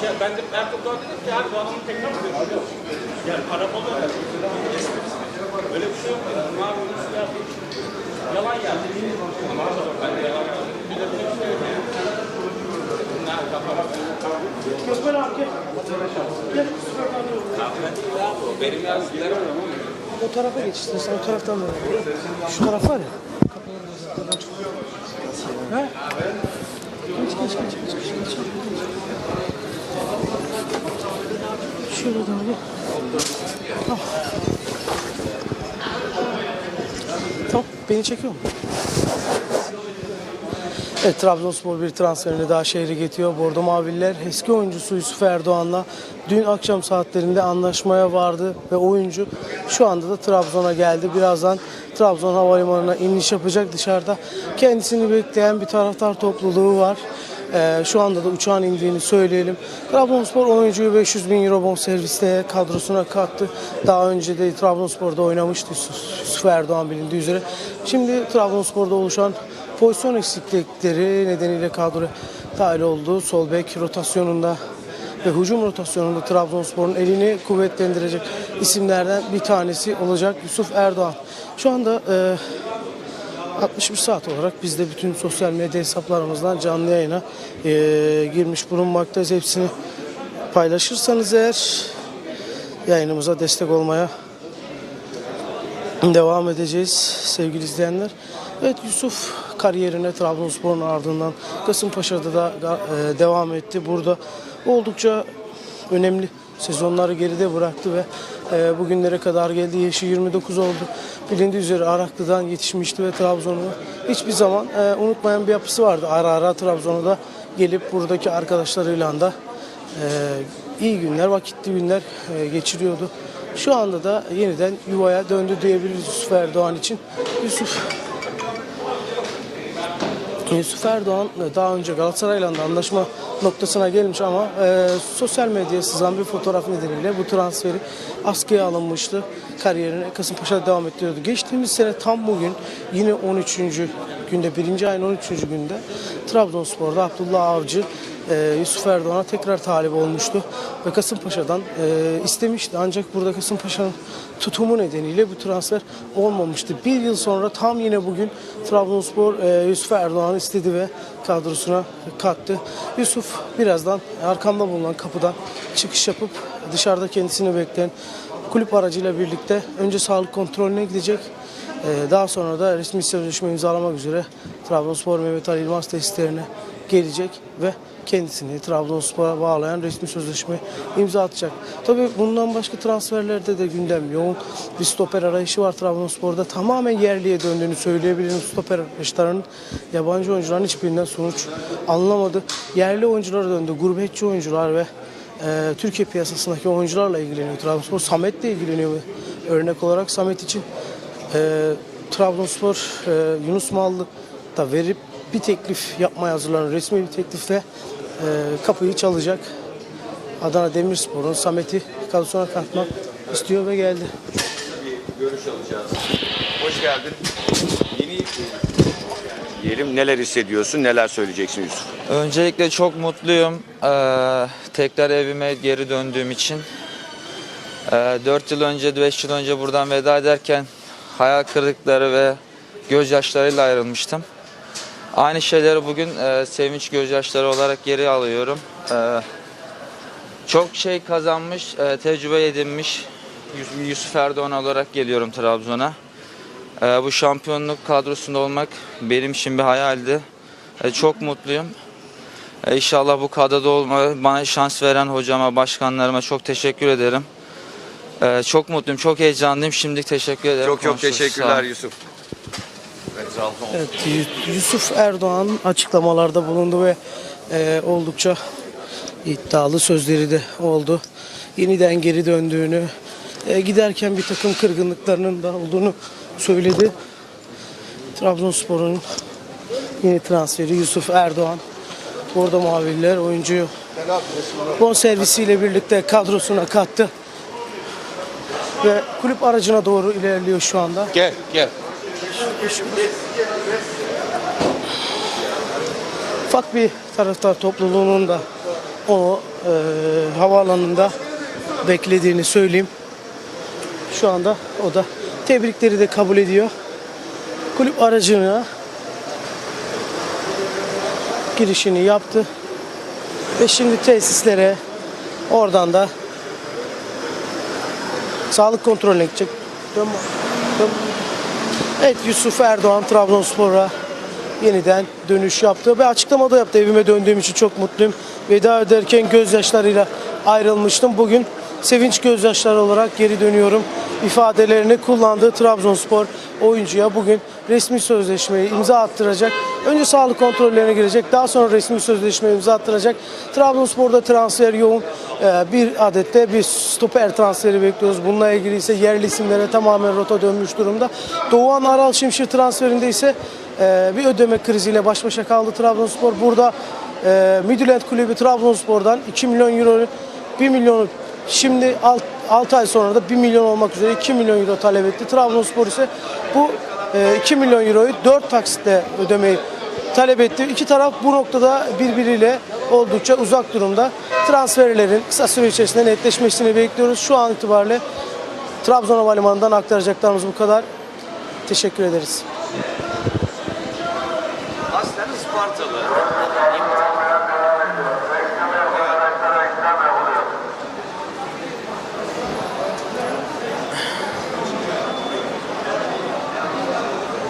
Şey, ben de Ertuğrul'a dedim ki abi bu adamın tekrar mı görüyor? Yani para bolu öyle. Öyle bir şey yok. Ne yapıyorsunuz ya? Yalan geldi. Mağazadan ben de yalan geldi. Bir de bir şey söyleyeyim. Ne yapalım? Gökmen abi gel. Gel. Benim yazdıklarım O tarafa geç istersen o taraftan böyle. Şu taraf var ya. Ha? Geç geç geç geç geç geç. geç. Şöyle doğru gel. Tamam. Tamam beni çekiyor mu? Evet Trabzonspor bir transferini daha şehre getiriyor. Bordo Maviller eski oyuncusu Yusuf Erdoğan'la dün akşam saatlerinde anlaşmaya vardı ve oyuncu şu anda da Trabzon'a geldi. Birazdan Trabzon Havalimanı'na iniş yapacak dışarıda. Kendisini bekleyen bir taraftar topluluğu var. Ee, şu anda da uçağın indiğini söyleyelim. Trabzonspor oyuncuyu 500 bin euro bonservisle kadrosuna kattı. Daha önce de Trabzonspor'da oynamıştı Yusuf Erdoğan bilindiği üzere. Şimdi Trabzonspor'da oluşan pozisyon eksiklikleri nedeniyle kadroya dahil oldu. Sol bek rotasyonunda ve hücum rotasyonunda Trabzonspor'un elini kuvvetlendirecek isimlerden bir tanesi olacak Yusuf Erdoğan. Şu anda e, 61 saat olarak biz de bütün sosyal medya hesaplarımızdan canlı yayına e, girmiş bulunmaktayız. Hepsini paylaşırsanız eğer yayınımıza destek olmaya devam edeceğiz sevgili izleyenler. Evet Yusuf kariyerine Trabzonspor'un ardından Kasımpaşa'da da e, devam etti. Burada oldukça önemli sezonları geride bıraktı ve e, bugünlere kadar geldi. Yaşı 29 oldu. Bilindiği üzere Araklı'dan yetişmişti ve Trabzon'u hiçbir zaman e, unutmayan bir yapısı vardı. Ara ara Trabzon'a da gelip buradaki arkadaşlarıyla da e, iyi günler, vakitli günler e, geçiriyordu. Şu anda da yeniden yuvaya döndü diyebiliriz Yusuf Erdoğan için. Yusuf Yusuf Erdoğan e, daha önce Galatasaray'la da anlaşma noktasına gelmiş ama e, sosyal medyaya sızan bir fotoğraf nedeniyle bu transferi askıya alınmıştı. Kariyerine Kasımpaşa'da devam ettiriyordu. Geçtiğimiz sene tam bugün yine 13. günde, birinci ayın 13. günde Trabzonspor'da Abdullah Avcı e, Yusuf Erdoğan'a tekrar talip olmuştu ve Kasımpaşa'dan e, istemişti. Ancak burada Kasımpaşa'nın tutumu nedeniyle bu transfer olmamıştı. Bir yıl sonra tam yine bugün Trabzonspor e, Yusuf Erdoğan'ı istedi ve kadrosuna kattı. Yusuf birazdan arkamda bulunan kapıdan çıkış yapıp dışarıda kendisini bekleyen kulüp aracıyla birlikte önce sağlık kontrolüne gidecek. E, daha sonra da resmi sözleşme imzalamak üzere Trabzonspor Mehmet Ali İlmaz tesislerine gelecek ve kendisini Trabzonspor'a bağlayan resmi sözleşme imza atacak. Tabii bundan başka transferlerde de gündem yoğun. Bir stoper arayışı var Trabzonspor'da. Tamamen yerliye döndüğünü söyleyebilirim. Stoper arayışlarının yabancı oyuncuların hiçbirinden sonuç anlamadı. Yerli oyunculara döndü. Gurbetçi oyuncular ve e, Türkiye piyasasındaki oyuncularla ilgileniyor Trabzonspor. Samet'le ilgileniyor örnek olarak. Samet için e, Trabzonspor e, Yunus Mallı da verip bir teklif yapmaya hazırlanan resmi bir teklifle kapıyı çalacak. Adana Demirspor'un Samet'i kadrosuna katmak istiyor ve geldi. görüş alacağız. Hoş geldin. Yeni diyelim neler hissediyorsun, neler söyleyeceksin Yusuf? Öncelikle çok mutluyum. Ee, tekrar evime geri döndüğüm için. Ee, 4 yıl önce, 5 yıl önce buradan veda ederken hayal kırıkları ve gözyaşlarıyla ayrılmıştım. Aynı şeyleri bugün e, sevinç gözyaşları olarak geri alıyorum. Ee, çok şey kazanmış, e, tecrübe edinmiş Yus- Yusuf Erdoğan olarak geliyorum Trabzon'a. Ee, bu şampiyonluk kadrosunda olmak benim için bir hayaldi. Ee, çok mutluyum. Ee, İnşallah bu kadroda olma, bana şans veren hocama, başkanlarıma çok teşekkür ederim. Ee, çok mutluyum, çok heyecanlıyım. Şimdi teşekkür ederim. Çok çok Konuşuruz. Teşekkürler olun. Evet, Trabzon. Evet, Yu- Yusuf Erdoğan açıklamalarda bulundu ve e, oldukça iddialı sözleri de oldu. Yeniden geri döndüğünü, e, giderken bir takım kırgınlıklarının da olduğunu söyledi. Trabzonspor'un yeni transferi Yusuf Erdoğan. Orada maviller oyuncuyu bon servisiyle birlikte kadrosuna kattı. Ve kulüp aracına doğru ilerliyor şu anda. Gel, gel. Ufak bir taraftar topluluğunun da onu e, havaalanında beklediğini söyleyeyim. Şu anda o da tebrikleri de kabul ediyor. Kulüp aracına girişini yaptı. Ve şimdi tesislere oradan da sağlık kontrolüne gidecek. Dön, dön. Evet Yusuf Erdoğan Trabzonspor'a yeniden dönüş yaptı ve açıklama da yaptı. Evime döndüğüm için çok mutluyum. Veda ederken gözyaşlarıyla ayrılmıştım. Bugün sevinç gözyaşları olarak geri dönüyorum. ifadelerini kullandığı Trabzonspor oyuncuya bugün resmi sözleşmeyi imza attıracak. Önce sağlık kontrollerine girecek. Daha sonra resmi sözleşmeyi imza attıracak. Trabzonspor'da transfer yoğun. Ee, Bir adette bir stoper transferi bekliyoruz. Bununla ilgili ise yerli isimlere tamamen rota dönmüş durumda. Doğan Aral Şimşir transferinde ise e, bir ödeme kriziyle baş başa kaldı Trabzonspor. Burada e, Midland Kulübü Trabzonspor'dan 2 milyon euro 1 milyonu şimdi 6 ay sonra da 1 milyon olmak üzere 2 milyon euro talep etti. Trabzonspor ise bu e, 2 milyon euroyu 4 taksitle ödemeyi talep etti. İki taraf bu noktada birbiriyle oldukça uzak durumda. Transferlerin kısa süre içerisinde netleşmesini bekliyoruz. Şu an itibariyle Trabzon Havalimanı'ndan aktaracaklarımız bu kadar. Teşekkür ederiz. Aslen Ispartalı.